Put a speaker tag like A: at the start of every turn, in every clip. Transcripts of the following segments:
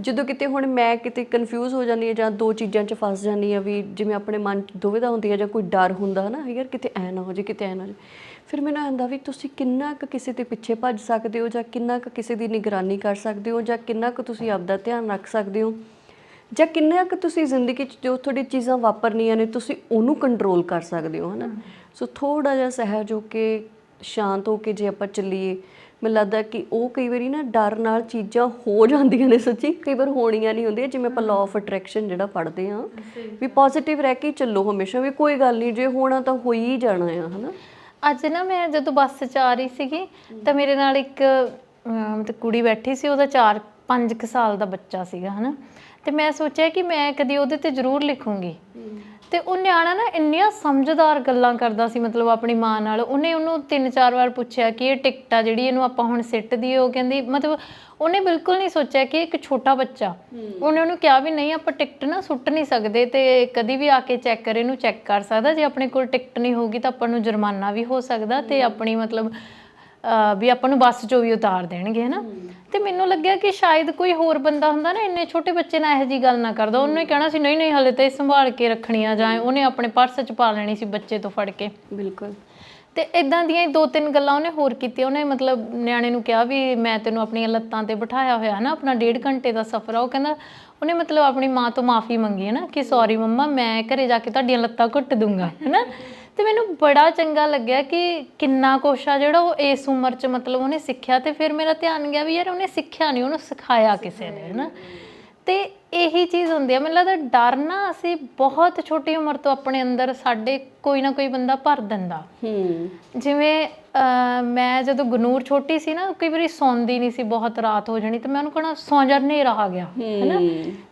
A: ਜਦੋਂ ਕਿਤੇ ਹੁਣ ਮੈਂ ਕਿਤੇ ਕਨਫਿਊਜ਼ ਹੋ ਜਾਂਦੀ ਹਾਂ ਜਾਂ ਦੋ ਚੀਜ਼ਾਂ 'ਚ ਫਸ ਜਾਂਦੀ ਹਾਂ ਵੀ ਜਿਵੇਂ ਆਪਣੇ ਮਨ 'ਚ ਦੁਵਿਧਾ ਹੁੰਦੀ ਹੈ ਜਾਂ ਕੋਈ ਡਰ ਹੁੰਦਾ ਹੈ ਨਾ ਯਾਰ ਕਿਤੇ ਐ ਨਾ ਹੋ ਜੇ ਕਿਤੇ ਐ ਨਾ ਹੋ ਜੇ ਫਿਰ ਮੈਨੂੰ ਆਂਦਾ ਵੀ ਤੁਸੀਂ ਕਿੰਨਾ ਕੁ ਕਿਸੇ ਦੇ ਪਿੱਛੇ ਭੱਜ ਸਕਦੇ ਹੋ ਜਾਂ ਕਿੰਨਾ ਕੁ ਕਿਸੇ ਦੀ ਨਿਗਰਾਨੀ ਕਰ ਸਕਦੇ ਹੋ ਜਾਂ ਕਿੰਨਾ ਕੁ ਤੁਸੀਂ ਆਪਦਾ ਧਿਆਨ ਰੱਖ ਸਕਦੇ ਹੋ ਜਾਂ ਕਿੰਨਾ ਕੁ ਤੁਸੀਂ ਜ਼ਿੰਦਗੀ 'ਚ ਜੋ ਤੁਹਾਡੀ ਚੀਜ਼ਾਂ ਵਾਪਰਨੀਆਂ ਨੇ ਤੁਸੀਂ ਉਹਨੂੰ ਕੰਟਰੋਲ ਕਰ ਸਕਦੇ ਹੋ ਹਨਾ। ਸੋ ਥੋੜਾ ਜਿਹਾ ਸਹਿਜ ਹੋ ਕੇ ਸ਼ਾਂਤ ਹੋ ਕੇ ਜੇ ਆਪਾਂ ਚੱਲੀਏ ਮੈਨੂੰ ਲੱਗਦਾ ਕਿ ਉਹ ਕਈ ਵਾਰੀ ਨਾ ਡਰ ਨਾਲ ਚੀਜ਼ਾਂ ਹੋ ਜਾਂਦੀਆਂ ਨੇ ਸੱਚੀ। ਕਈ ਵਾਰ ਹੋਣੀਆਂ ਨਹੀਂ ਹੁੰਦੀਆਂ, ਜਿਵੇਂ ਆਪਾਂ ਲਾਅ ਆਫ ਅਟਰੈਕਸ਼ਨ ਜਿਹੜਾ ਪੜ੍ਹਦੇ ਆ ਵੀ ਪੋਜ਼ਿਟਿਵ ਰਹਿ ਕੇ ਚੱਲੋ ਹਮੇਸ਼ਾ, ਵੀ ਕੋਈ ਗੱਲ ਨਹੀਂ, ਜੇ ਹੋਣਾ ਤਾਂ ਹੋ ਹੀ ਜਾਣਾ ਆ, ਹਨਾ?
B: ਅੱਜ ਨਾ ਮੈਂ ਜਦੋਂ ਬੱਸ 'ਚ ਆ ਰਹੀ ਸੀਗੀ, ਤਾਂ ਮੇਰੇ ਨਾਲ ਇੱਕ ਮਤਲਬ ਕੁੜੀ ਬੈਠੀ ਸੀ, ਉਹਦਾ 4 5 ਕੁ ਸਾਲ ਦਾ ਬੱਚਾ ਸੀਗਾ, ਹਨਾ? ਤੇ ਮੈਂ ਸੋਚਿਆ ਕਿ ਮੈਂ ਕਦੀ ਉਹਦੇ ਤੇ ਜ਼ਰੂਰ ਲਿਖੂੰਗੀ। ਤੇ ਉਹ ਨਿਆਣਾ ਨਾ ਇੰਨੀਆਂ ਸਮਝਦਾਰ ਗੱਲਾਂ ਕਰਦਾ ਸੀ ਮਤਲਬ ਆਪਣੀ ਮਾਂ ਨਾਲ। ਉਹਨੇ ਉਹਨੂੰ ਤਿੰਨ ਚਾਰ ਵਾਰ ਪੁੱਛਿਆ ਕਿ ਇਹ ਟਿਕਟ ਆ ਜਿਹੜੀ ਇਹਨੂੰ ਆਪਾਂ ਹੁਣ ਸਿੱਟ ਦਈਏ ਉਹ ਕਹਿੰਦੀ ਮਤਲਬ ਉਹਨੇ ਬਿਲਕੁਲ ਨਹੀਂ ਸੋਚਿਆ ਕਿ ਇੱਕ ਛੋਟਾ ਬੱਚਾ। ਉਹਨੇ ਉਹਨੂੰ ਕਿਹਾ ਵੀ ਨਹੀਂ ਆਪਾਂ ਟਿਕਟ ਨਾ ਸੁੱਟ ਨਹੀਂ ਸਕਦੇ ਤੇ ਕਦੀ ਵੀ ਆ ਕੇ ਚੈੱਕ ਕਰੇ ਇਹਨੂੰ ਚੈੱਕ ਕਰ ਸਕਦਾ। ਜੇ ਆਪਣੇ ਕੋਲ ਟਿਕਟ ਨਹੀਂ ਹੋਊਗੀ ਤਾਂ ਆਪਾਂ ਨੂੰ ਜੁਰਮਾਨਾ ਵੀ ਹੋ ਸਕਦਾ ਤੇ ਆਪਣੀ ਮਤਲਬ ਵੀ ਆਪਾਂ ਨੂੰ ਬੱਸ ਚੋਂ ਵੀ ਉਤਾਰ ਦੇਣਗੇ ਹਨਾ? ਤੇ ਮੈਨੂੰ ਲੱਗਿਆ ਕਿ ਸ਼ਾਇਦ ਕੋਈ ਹੋਰ ਬੰਦਾ ਹੁੰਦਾ ਨਾ ਇੰਨੇ ਛੋਟੇ ਬੱਚੇ ਨਾਲ ਇਹੋ ਜੀ ਗੱਲ ਨਾ ਕਰਦਾ। ਉਹਨੇ ਕਹਿਣਾ ਸੀ ਨਹੀਂ ਨਹੀਂ ਹਲੇ ਤਾਂ ਇਹ ਸੰਭਾਲ ਕੇ ਰੱਖਣੀ ਆ ਜਾਂ ਉਹਨੇ ਆਪਣੇ ਪਰਸ 'ਚ ਪਾ ਲੈਣੀ ਸੀ ਬੱਚੇ ਤੋਂ ਫੜ ਕੇ।
A: ਬਿਲਕੁਲ।
B: ਤੇ ਇਦਾਂ ਦੀਆਂ ਹੀ ਦੋ ਤਿੰਨ ਗੱਲਾਂ ਉਹਨੇ ਹੋਰ ਕੀਤੀਆਂ। ਉਹਨੇ ਮਤਲਬ ਨਿਆਣੇ ਨੂੰ ਕਿਹਾ ਵੀ ਮੈਂ ਤੈਨੂੰ ਆਪਣੀਆਂ ਲੱਤਾਂ ਤੇ ਬਿਠਾਇਆ ਹੋਇਆ ਨਾ ਆਪਣਾ ਡੇਢ ਘੰਟੇ ਦਾ ਸਫ਼ਰ ਆ। ਉਹ ਕਹਿੰਦਾ ਉਹਨੇ ਮਤਲਬ ਆਪਣੀ ਮਾਂ ਤੋਂ ਮਾਫੀ ਮੰਗੀ ਹੈ ਨਾ ਕਿ ਸੌਰੀ ਮੰਮਾ ਮੈਂ ਘਰੇ ਜਾ ਕੇ ਤੁਹਾਡੀਆਂ ਲੱਤਾਂ ਘੁੱਟ ਦੂੰਗਾ ਹੈਨਾ? ਤੇ ਮੈਨੂੰ ਬੜਾ ਚੰਗਾ ਲੱਗਿਆ ਕਿ ਕਿੰਨਾ ਕੁਛ ਆ ਜਿਹੜਾ ਉਹ ਇਸ ਉਮਰ 'ਚ ਮਤਲਬ ਉਹਨੇ ਸਿੱਖਿਆ ਤੇ ਫਿਰ ਮੇਰਾ ਧਿਆਨ ਗਿਆ ਵੀ ਯਾਰ ਉਹਨੇ ਸਿੱਖਿਆ ਨਹੀਂ ਉਹਨੂੰ ਸਿਖਾਇਆ ਕਿਸੇ ਨੇ ਹੈਨਾ? ਤੇ ਇਹੀ ਚੀਜ਼ ਹੁੰਦੀ ਆ ਮੈਨੂੰ ਲੱਗਦਾ ਡਰ ਨਾ ਅਸੀਂ ਬਹੁਤ ਛੋਟੀ ਉਮਰ ਤੋਂ ਆਪਣੇ ਅੰਦਰ ਸਾਡੇ ਕੋਈ ਨਾ ਕੋਈ ਬੰਦਾ ਭਰ ਦਿੰਦਾ।
A: ਹੂੰ।
B: ਜਿਵੇਂ ਅਹ, ਮੈਂ ਜਦੋਂ ਗਨੂਰ ਛੋਟੀ ਸੀ ਨਾ ਕਈ ਵਾਰੀ ਸੌਂਦੀ ਨਹੀਂ ਸੀ ਬਹੁਤ ਰਾਤ ਹੋ ਜਾਣੀ ਤੇ ਮੈਂ ਉਹਨੂੰ ਕਹਣਾ ਸੌਂ ਜਾ ਹਨੇਰਾ ਆ ਗਿਆ ਹੈਨਾ?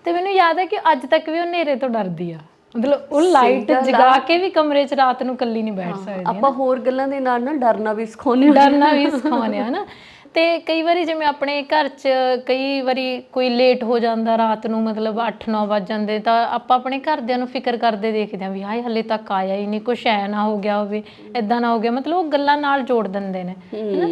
B: ਤੇ ਮੈਨੂੰ ਯਾਦ ਹੈ ਕਿ ਅੱਜ ਤੱਕ ਵੀ ਉਹ ਹਨੇਰੇ ਤੋਂ ਡਰਦੀ ਆ। ਮਤਲਬ ਉਹ ਲਾਈਟ ਜਗਾ ਕੇ ਵੀ ਕਮਰੇ 'ਚ ਰਾਤ ਨੂੰ ਇਕੱਲੀ ਨਹੀਂ ਬੈਠ ਸਕਦੀ
A: ਆਪਾਂ ਹੋਰ ਗੱਲਾਂ ਦੇ ਨਾਲ ਨਾ ਡਰਨਾ ਵੀ ਸਿਖਾਉਂਦੇ ਹਾਂ।
B: ਡਰਨਾ ਵੀ ਸਿਖਾਉਂਦੇ ਆ ਨਾ ਤੇ ਕਈ ਵਾਰੀ ਜਿਵੇਂ ਆਪਣੇ ਘਰ 'ਚ ਕਈ ਵਾਰੀ ਕੋਈ ਲੇਟ ਹੋ ਜਾਂਦਾ ਰਾਤ ਨੂੰ ਮਤਲਬ 8-9 ਵੱਜ ਜਾਂਦੇ ਤਾਂ ਆਪਾਂ ਆਪਣੇ ਘਰਦਿਆਂ ਨੂੰ ਫਿਕਰ ਕਰਦੇ ਦੇਖਦੇ ਆ ਵੀ ਹਾਏ ਹਲੇ ਤੱਕ ਆਇਆ ਹੀ ਨਹੀਂ ਕੁਛ ਐ ਨਾ ਹੋ ਗਿਆ ਹੋਵੇ ਐਦਾਂ ਨਾ ਹੋ ਗਿਆ ਮਤਲਬ ਉਹ ਗੱਲਾਂ ਨਾਲ ਜੋੜ ਦਿੰਦੇ ਨੇ ਹੈਨਾ?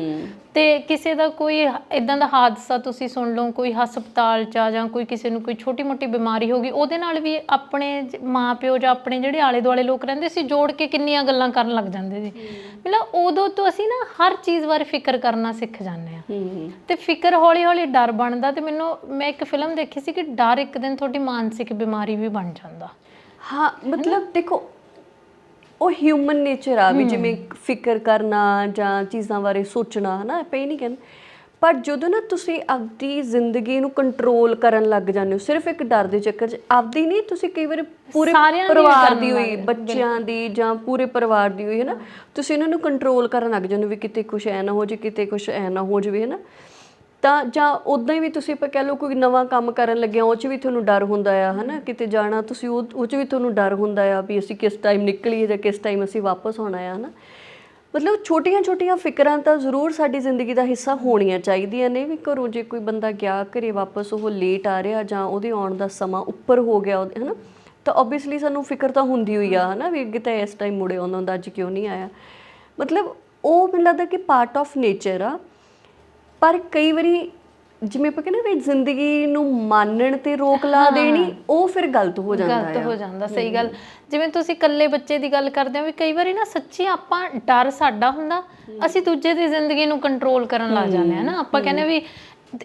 B: ਤੇ ਕਿਸੇ ਦਾ ਕੋਈ ਇਦਾਂ ਦਾ ਹਾਦਸਾ ਤੁਸੀਂ ਸੁਣ ਲਓ ਕੋਈ ਹਸਪਤਾਲ 'ਚ ਆ ਜਾਂ ਕੋਈ ਕਿਸੇ ਨੂੰ ਕੋਈ ਛੋਟੀ-ਮੋਟੀ ਬਿਮਾਰੀ ਹੋ ਗਈ ਉਹਦੇ ਨਾਲ ਵੀ ਆਪਣੇ ਜ- ਮਾਂ-ਪਿਓ ਜਾਂ ਆਪਣੇ ਜਿਹੜੇ ਆਲੇ-ਦੁਆਲੇ ਲੋਕ ਰਹਿੰਦੇ ਸੀ ਜੋੜ ਕੇ ਕਿੰਨੀਆਂ ਗੱਲਾਂ ਕਰਨ ਲੱਗ ਜਾਂਦੇ ਸੀ। ਮਤਲਬ ਉਦੋਂ ਤੋਂ ਅਸੀਂ ਨਾ ਹਰ ਚੀਜ਼ ਬਾਰੇ ਫਿਕਰ ਕਰਨਾ ਸਿੱਖ ਜਾਂਦੇ ਆ ਤੇ ਫਿਕਰ ਹੌਲੀ-ਹੌਲੀ ਡਰ ਬਣਦਾ ਤੇ ਮੈਨੂੰ ਮੈਂ ਇੱਕ ਫਿਲਮ ਦੇਖੀ ਸੀ ਕਿ ਡਰ ਇੱਕ ਦਿਨ ਤੁਹਾਡੀ ਮਾਨਸਿਕ ਬਿਮਾਰੀ ਵੀ ਬਣ ਜਾਂਦਾ।
A: ਹਾਂ ਮਤਲਬ ਦੇਖੋ ਉਹ ਹਿਊਮਨ ਨੇਚਰ ਆ ਵੀ ਜਿਵੇਂ ਫਿਕਰ ਕਰਨਾ ਜਾਂ ਚੀਜ਼ਾਂ ਬਾਰੇ ਸੋਚਣਾ ਹਨਾ? ਇਹ ਨਹੀਂ ਕਹਿੰਦੇ। ਪਰ ਜਦੋਂ ਨਾ ਤੁਸੀਂ ਆਪਦੀ ਜ਼ਿੰਦਗੀ ਨੂੰ ਕੰਟਰੋਲ ਕਰਨ ਲੱਗ ਜਾਂਦੇ ਹੋ ਸਿਰਫ ਇੱਕ ਡਰ ਦੇ ਚੱਕਰ 'ਚ ਆਪਦੀ ਨਹੀਂ ਤੁਸੀਂ ਕਈ ਵਾਰੀ ਪੂਰੇ ਪਰਿਵਾਰ ਦੀ ਹੋਈ ਬੱਚਿਆਂ ਦੀ ਜਾਂ ਪੂਰੇ ਪਰਿਵਾਰ ਦੀ ਹੋਈ ਹਨਾ? ਤੁਸੀਂ ਇਹਨਾਂ ਨੂੰ ਕੰਟਰੋਲ ਕਰਨ ਲੱਗ ਜਾਂਦੇ ਹੋ ਵੀ ਕਿਤੇ ਕੁਝ ਐ ਨਾ ਹੋ ਜੇ ਕਿਤੇ ਕੁਝ ਐ ਨਾ ਹੋ ਜਾਵੇ ਹਨਾ? ਤਾਂ ਜਾਂ ਉਦਾਂ ਹੀ ਵੀ ਤੁਸੀਂ ਆਪਾਂ ਕਹਿ ਲਓ ਕੋਈ ਨਵਾਂ ਕੰਮ ਕਰਨ ਲੱਗਿਆ ਉਹ 'ਚ ਵੀ ਤੁਹਾਨੂੰ ਡਰ ਹੁੰਦਾ ਆ, ਹਨਾ? ਕਿਤੇ ਜਾਣਾ, ਤੁਸੀਂ ਉਹ ਉਹ 'ਚ ਵੀ ਤੁਹਾਨੂੰ ਡਰ ਹੁੰਦਾ ਆ ਵੀ ਅਸੀਂ ਕਿਸ ਟਾਈਮ ਨਿਕਲੀਏ ਜਾਂ ਕਿਸ ਟਾਈਮ ਅਸੀਂ ਵਾਪਸ ਆਉਣਾ ਆ, ਹਨਾ? ਮਤਲਬ ਛੋਟੀਆਂ-ਛੋਟੀਆਂ ਫਿਕਰਾਂ ਤਾਂ ਜ਼ਰੂਰ ਸਾਡੀ ਜ਼ਿੰਦਗੀ ਦਾ ਹਿੱਸਾ ਹੋਣੀਆਂ ਚਾਹੀਦੀਆਂ ਨੇ ਵੀ ਘਰੋਂ ਜੇ ਕੋਈ ਬੰਦਾ ਗਿਆ, ਘਰੇ ਵਾਪਸ ਉਹ ਲੇਟ ਆ ਰਿਹਾ ਜਾਂ ਉਹਦੇ ਆਉਣ ਦਾ ਸਮਾਂ ਉੱਪਰ ਹੋ ਗਿਆ, ਉਹਦੇ- ਹਨਾ? ਤਾਂ ਆਬਵੀਅਸਲੀ ਸਾਨੂੰ ਫਿਕਰ ਤਾਂ ਹੁੰਦੀ ਹੋਈ ਆ, ਹਨਾ? ਵੀ ਅੱਗੇ ਤਾਂ ਇਸ ਟਾਈਮ ਮੁੜੇ ਆਉਂਦਾ ਹੁੰਦਾ ਅੱਜ ਕਿਉਂ ਨਹੀਂ ਆਇਆ? ਮਤਲਬ ਉਹ ਮੈਨੂੰ ਲੱਗਦਾ ਕਿ ਪਾਰਟ ਆਫ ਨੇਚਰ ਆ। ਪਰ ਕਈ ਵਾਰੀ ਜਿਵੇਂ ਆਪਾਂ ਕਹਿੰਦੇ ਵੀ ਜ਼ਿੰਦਗੀ ਨੂੰ ਮਾਨਣ ਤੇ ਰੋਕ ਲਾ ਦੇਣੀ ਉਹ ਫਿਰ ਗਲਤ ਹੋ ਜਾਂਦਾ
B: ਗਲਤ
A: ਆ।
B: ਹੋ ਜਾਂਦਾ ਸਹੀ ਗੱਲ। ਜਿਵੇਂ ਤੁਸੀਂ ਇਕੱਲੇ ਬੱਚੇ ਦੀ ਗੱਲ ਕਰਦੇ ਹੋ ਵੀ ਕਈ ਵਾਰੀ ਨਾ ਸੱਚੀ ਆਪਾਂ ਡਰ ਸਾਡਾ ਹੁੰਦਾ ਅਸੀਂ ਦੂਜੇ ਦੀ ਜ਼ਿੰਦਗੀ ਨੂੰ ਕੰਟਰੋਲ ਕਰਨ ਲੱਗ ਜਾਂਦੇ ਆ ਨਾ। ਆਪਾਂ ਕਹਿੰਦੇ ਵੀ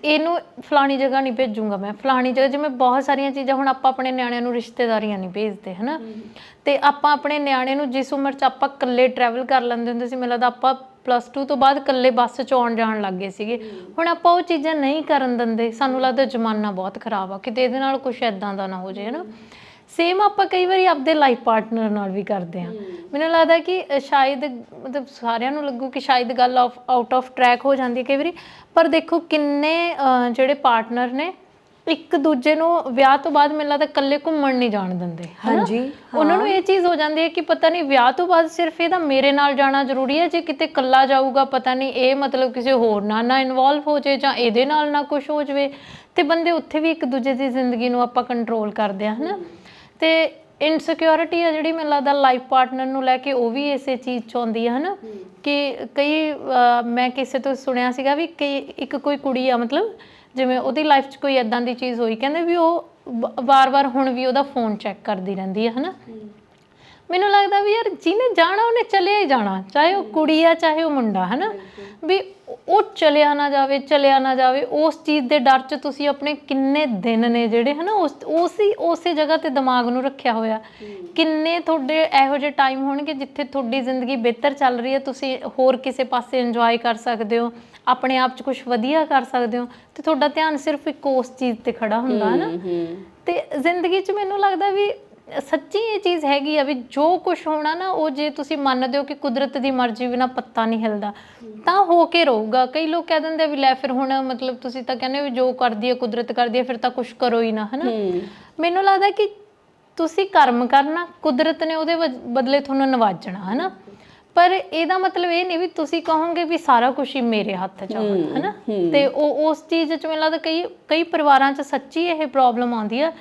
B: ਇਹਨੂੰ ਫਲਾਣੀ ਜਗ੍ਹਾ ਨਹੀਂ ਭੇਜੂੰਗਾ ਮੈਂ। ਫਲਾਣੀ ਜਗ੍ਹਾ ਜਿਵੇਂ ਬਹੁਤ ਸਾਰੀਆਂ ਚੀਜ਼ਾਂ ਹੁਣ ਆਪਾਂ ਆਪਣੇ ਨਿਆਣਿਆਂ ਨੂੰ ਰਿਸ਼ਤੇਦਾਰੀਆਂ ਨਹੀਂ ਭੇਜਦੇ ਹਨਾ? ਤੇ ਆਪਾਂ ਆਪਣੇ ਨਿਆਣੇ ਨੂੰ ਜਿਸ ਉਮਰ 'ਚ ਆਪਾਂ ਇਕੱਲੇ ਟਰੈਵਲ ਕਰ ਲੈਂਦੇ ਹੁੰਦੇ ਸੀ ਮੈਨੂੰ ਲੱਗਦਾ ਆਪਾਂ ਪਲੱਸ 2 ਤੋਂ ਬਾਅਦ ਇਕੱਲੇ ਬੱਸ 'ਚ ਆਉਣ ਜਾਣ ਲੱਗ ਗਏ ਸੀਗੇ। ਹੁਣ ਆਪਾਂ ਉਹ ਚੀਜ਼ਾਂ ਨਹੀਂ ਕਰਨ ਦਿੰਦੇ। ਸਾਨੂੰ ਲੱਗਦਾ ਜ਼ਮਾਨਾ ਬਹੁਤ ਖਰਾਬ ਆ। ਕਿਤੇ ਇਹਦੇ ਨਾਲ ਕੁਝ ਐਦਾਂ ਦਾ ਨਾ ਹੋ ਜਾਏ ਨਾ ਸੇਮ ਆਪਾਂ ਕਈ ਵਾਰੀ ਆਪਦੇ ਲਾਈਫ ਪਾਰਟਨਰ ਨਾਲ ਵੀ ਕਰਦੇ ਹਾਂ। ਮੈਨੂੰ ਲੱਗਦਾ ਕਿ ਸ਼ਾਇਦ ਮਤਲਬ ਸਾਰਿਆਂ ਨੂੰ ਲੱਗੂ ਕਿ ਸ਼ਾਇਦ ਗੱਲ ਆਊਟ ਆਫ ਟਰੈਕ ਹੋ ਜਾਂਦੀ ਹੈ ਕਈ ਵਾਰੀ। ਪਰ ਦੇਖੋ ਕਿੰਨੇ ਜਿਹੜੇ ਪਾਰਟਨਰ ਨੇ ਇੱਕ ਦੂਜੇ ਨੂੰ ਵਿਆਹ ਤੋਂ ਬਾਅਦ ਮੈਨੂੰ ਲੱਗਦਾ ਇਕੱਲੇ ਘੁੰਮਣ ਨਹੀਂ ਜਾਣ ਦਿੰਦੇ ਹਨਾ?
A: ਹਾਂਜੀ,
B: ਉਹਨਾਂ ਨੂੰ ਇਹ ਚੀਜ਼ ਹੋ ਜਾਂਦੀ ਹੈ ਕਿ ਪਤਾ ਨਹੀਂ ਵਿਆਹ ਤੋਂ ਬਾਅਦ ਸਿਰਫ ਇਹਦਾ ਮੇਰੇ ਨਾਲ ਜਾਣਾ ਜ਼ਰੂਰੀ ਹੈ ਜੇ ਕਿਤੇ ਇਕੱਲਾ ਜਾਊਗਾ ਪਤਾ ਨਹੀਂ ਇਹ ਮਤਲਬ ਕਿਸੇ ਹੋਰ ਨਾਲ ਨਾ ਇਨਵੋਲਵ ਹੋ ਜਾਏ ਜਾਂ ਇਹਦੇ ਨਾਲ ਨਾ ਕੁਝ ਹੋ ਜਾਵੇ ਤੇ ਬੰਦੇ ਉੱਥੇ ਵੀ ਇੱਕ ਦੂਜੇ ਦੀ ਜ਼ਿੰਦਗੀ ਨੂੰ ਆਪਾਂ ਕੰਟਰੋਲ ਕਰਦੇ ਆ ਹਨਾ ਤੇ ਇਨਸਿਕਿਉਰਿਟੀ ਆ ਜਿਹੜੀ ਮੈਨੂੰ ਲੱਗਦਾ ਲਾਈਫ ਪਾਰਟਨਰ ਨੂੰ ਲੈ ਕੇ ਉਹ ਵੀ ਇਸੇ ਚੀਜ਼ ਚ ਆਉਂਦੀ ਆ ਹਨਾ? ਕਿ ਕਈ ਮੈਂ ਕਿਸੇ ਤੋਂ ਸੁਣਿਆ ਸੀਗਾ ਵੀ ਕਈ ਇੱਕ ਕੋਈ ਕੁੜੀ ਆ ਮਤਲਬ ਜਿਵੇਂ ਉਹਦੀ ਲਾਈਫ 'ਚ ਕੋਈ ਐਦਾਂ ਦੀ ਚੀਜ਼ ਹੋਈ ਕਹਿੰਦੇ ਵੀ ਉਹ ਵਾਰ-ਵਾਰ ਹੁਣ ਵੀ ਉਹਦਾ ਫੋਨ ਚੈੱਕ ਕਰਦੀ ਰਹਿੰਦੀ ਹੈ ਹਨਾ? ਮੈਨੂੰ ਲੱਗਦਾ ਵੀ ਯਾਰ ਜਿਹਨੇ ਜਾਣਾ ਉਹਨੇ ਚਲਿਆ ਹੀ ਜਾਣਾ ਚਾਹੇ ਉਹ ਕੁੜੀ ਆ ਚਾਹੇ ਉਹ ਮੁੰਡਾ ਹਨਾ? ਵੀ ਉਹ ਚਲਿਆ ਨਾ ਜਾਵੇ ਚਲਿਆ ਨਾ ਜਾਵੇ ਉਸ ਚੀਜ਼ ਦੇ ਡਰ 'ਚ ਤੁਸੀਂ ਆਪਣੇ ਕਿੰਨੇ ਦਿਨ ਨੇ ਜਿਹੜੇ ਹਨਾ? ਉਸ ਉਸੇ ਉਸੇ ਜਗ੍ਹਾ ਤੇ ਦਿਮਾਗ ਨੂੰ ਰੱਖਿਆ ਹੋਇਆ। ਕਿੰਨੇ ਤੁਹਾਡੇ ਇਹੋ ਜਿਹੇ ਟਾਈਮ ਹੋਣਗੇ ਜਿੱਥੇ ਤੁਹਾਡੀ ਜ਼ਿੰਦਗੀ ਬਿਹਤਰ ਚੱਲ ਰਹੀ ਹੈ ਤੁਸੀਂ ਹੋਰ ਕਿਸੇ ਪਾਸੇ ਇੰਜੋਏ ਕਰ ਸਕਦੇ ਹੋ ਆਪਣੇ ਆਪ 'ਚ ਕੁਝ ਵਧੀਆ ਕਰ ਸਕਦੇ ਹੋ ਤੇ ਤੁਹਾਡਾ ਧਿਆਨ ਸਿਰਫ ਇੱਕ ਉਸ ਚੀਜ਼ ਤੇ ਖੜਾ ਹੁੰਦਾ ਹੈ ਨਾ ਤੇ ਜ਼ਿੰਦਗੀ 'ਚ ਮੈਨੂੰ ਲੱਗਦਾ ਵੀ ਸੱਚੀ ਇਹ ਚੀਜ਼ ਹੈਗੀ ਆ ਵੀ ਜੋ ਕੁਝ ਹੋਣਾ ਨਾ ਉਹ ਜੇ ਤੁਸੀਂ ਮੰਨਦੇ ਹੋ ਕਿ ਕੁਦਰਤ ਦੀ ਮਰਜ਼ੀ ਬਿਨਾ ਪੱਤਾ ਨਹੀਂ ਹਿਲਦਾ ਤਾਂ ਹੋ ਕੇ ਰਹੂਗਾ। ਕਈ ਲੋਕ ਕਹਿ ਦਿੰਦੇ ਆ ਵੀ ਲੈ ਫਿਰ ਹੁਣ ਮਤਲਬ ਤੁਸੀਂ ਤਾਂ ਕਹਿੰਦੇ ਹੋ ਵੀ ਜੋ ਕਰਦੀ ਹੈ ਕੁਦਰਤ ਕਰਦੀ ਹੈ ਫਿਰ ਤਾਂ ਕੁਝ ਕਰੋ ਹੀ ਨਾ ਹਨਾ? ਮੈਨੂੰ ਲੱਗਦਾ ਕਿ ਤੁਸੀਂ ਕਰਮ ਕਰਨਾ ਕੁਦਰਤ ਨੇ ਉਹਦੇ ਬਦਲੇ ਤੁਹਾਨੂੰ ਨਵਾਜਣਾ ਹਨਾ? ਪਰ ਇਹਦਾ ਮਤਲਬ ਇਹ ਨਹੀਂ ਵੀ ਤੁਸੀਂ ਕਹੋਗੇ ਵੀ ਸਾਰਾ ਕੁਝ ਹੀ ਮੇਰੇ ਹੱਥ 'ਚ ਆਉਣਾ ਹਨਾ? ਤੇ ਉਹ ਉਸ ਚੀਜ਼ 'ਚ ਮੈਨੂੰ ਲੱਗਦਾ ਕਈ ਕਈ ਪਰਿਵਾਰਾਂ 'ਚ ਸੱਚੀ ਇਹ ਪ੍ਰੋਬਲਮ ਆਉਂਦੀ ਆ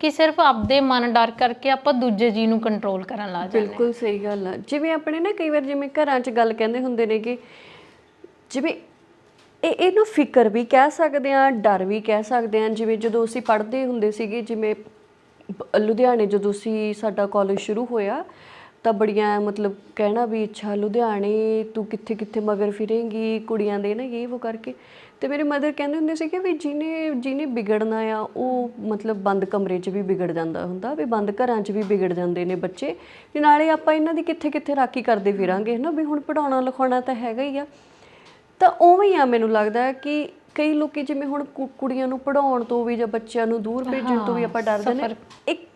B: ਕਿ ਸਿਰਫ ਆਪਦੇ ਮਨ ਡਰ ਕਰਕੇ ਆਪਾਂ ਦੂਜੇ ਜੀ ਨੂੰ ਕੰਟਰੋਲ ਕਰਨ ਲੱਗ ਜਾਂਦੇ
A: ਬਿਲਕੁਲ ਸਹੀ ਗੱਲ ਆ। ਜਿਵੇਂ ਆਪਣੇ ਨਾ ਕਈ ਵਾਰ ਜਿਵੇਂ ਘਰਾਂ 'ਚ ਗੱਲ ਕਹਿੰਦੇ ਹੁੰਦੇ ਨੇ ਕਿ ਜਿਵੇਂ ਇਹ, ਇਹਨੂੰ ਫਿਕਰ ਵੀ ਕਹਿ ਸਕਦੇ ਆ ਡਰ ਵੀ ਕਹਿ ਸਕਦੇ ਆ ਜਿਵੇਂ ਜਦੋਂ ਅਸੀਂ ਪੜ੍ਹਦੇ ਹੁੰਦੇ ਸੀਗੇ, ਜਿਵੇਂ ਲੁਧਿਆਣੇ ਜਦੋਂ ਅਸੀਂ ਸਾਡਾ ਕਾਲਜ ਸ਼ੁਰੂ ਹੋਇਆ, ਤਾਂ ਬੜੀਆਂ ਮਤਲਬ ਕਹਿਣਾ ਵੀ, ਅੱਛਾ ਲੁਧਿਆਣੇ ਤੂੰ ਕਿੱਥੇ ਕਿੱਥੇ ਮਗਰ ਫਿਰੇਂਗੀ? ਕੁੜੀਆਂ ਦੇ ਨਾ ਇਹ ਉਹ ਕਰਕੇ। ਤੇ ਮੇਰੇ ਮਦਰ ਕਹਿੰਦੇ ਹੁੰਦੇ ਸੀ ਕਿ ਵੀ ਜਿਹਨੇ ਜਿਹਨੇ ਵਿਗੜਨਾ ਆ ਉਹ ਮਤਲਬ ਬੰਦ ਕਮਰੇ 'ਚ ਵੀ ਵਿਗੜ ਜਾਂਦਾ ਹੁੰਦਾ ਵੀ ਬੰਦ ਘਰਾਂ 'ਚ ਵੀ ਵਿਗੜ ਜਾਂਦੇ ਨੇ ਬੱਚੇ। ਤੇ ਨਾਲੇ ਆਪਾਂ ਇਹਨਾਂ ਦੀ ਕਿੱਥੇ ਕਿੱਥੇ ਰਾਖੀ ਕਰਦੇ ਫਿਰਾਂਗੇ ਹਨਾ ਵੀ ਹੁਣ ਪੜਾਉਣਾ ਲਿਖਾਉਣਾ ਤਾਂ ਹੈਗਾ ਹੀ ਆ। ਤਾਂ ਉਵੇਂ ਹੀ ਆ ਮੈਨੂੰ ਲੱਗਦਾ ਹੈ ਕਿ ਕਈ ਲੋਕੀ ਜਿਵੇਂ ਹੁਣ ਕੁੜੀਆਂ ਨੂੰ ਪੜਾਉਣ ਤੋਂ ਵੀ ਜਾਂ ਬੱਚਿਆਂ ਨੂੰ ਦੂਰ ਭੇਜਣ ਤੋਂ ਵੀ ਆਪਾਂ ਡਰਦੇ ਨੇ ਇੱਕ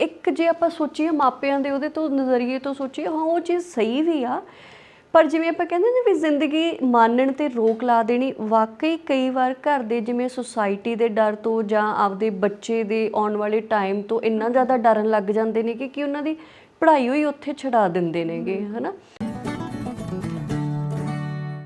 A: ਇੱਕ ਜੇ ਆਪਾਂ ਸੋਚੀਏ ਮਾਪਿਆਂ ਦੇ ਉਹਦੇ ਤੋਂ ਨਜ਼ਰੀਏ ਤੋਂ ਸੋਚੀਏ ਹਾਂ ਉਹ ਚੀਜ਼ ਸਹੀ ਵੀ ਆ ਪਰ ਜਿਵੇਂ ਆਪਾਂ ਕਹਿੰਦੇ ਨੇ ਵੀ ਜ਼ਿੰਦਗੀ ਮਾਨਣ ਤੇ ਰੋਕ ਲਾ ਦੇਣੀ, ਵਾਕਈ ਕਈ ਵਾਰ ਘਰ ਦੇ ਜਿਵੇਂ ਸੁਸਾਇਟੀ ਦੇ ਡਰ ਤੋਂ ਜਾਂ ਆਪਦੇ ਬੱਚੇ ਦੇ ਆਉਣ ਵਾਲੇ ਟਾਈਮ ਤੋਂ ਇੰਨਾ ਜ਼ਿਆਦਾ ਡਰਨ ਲੱਗ ਜਾਂਦੇ ਨੇ ਕਿ ਕਿ ਉਹਨਾਂ ਦੀ ਪੜ੍ਹਾਈ ਹੋਈ ਉੱਥੇ ਛਡਾ ਦਿੰਦੇ ਨੇਗੇ, ਹਨਾ?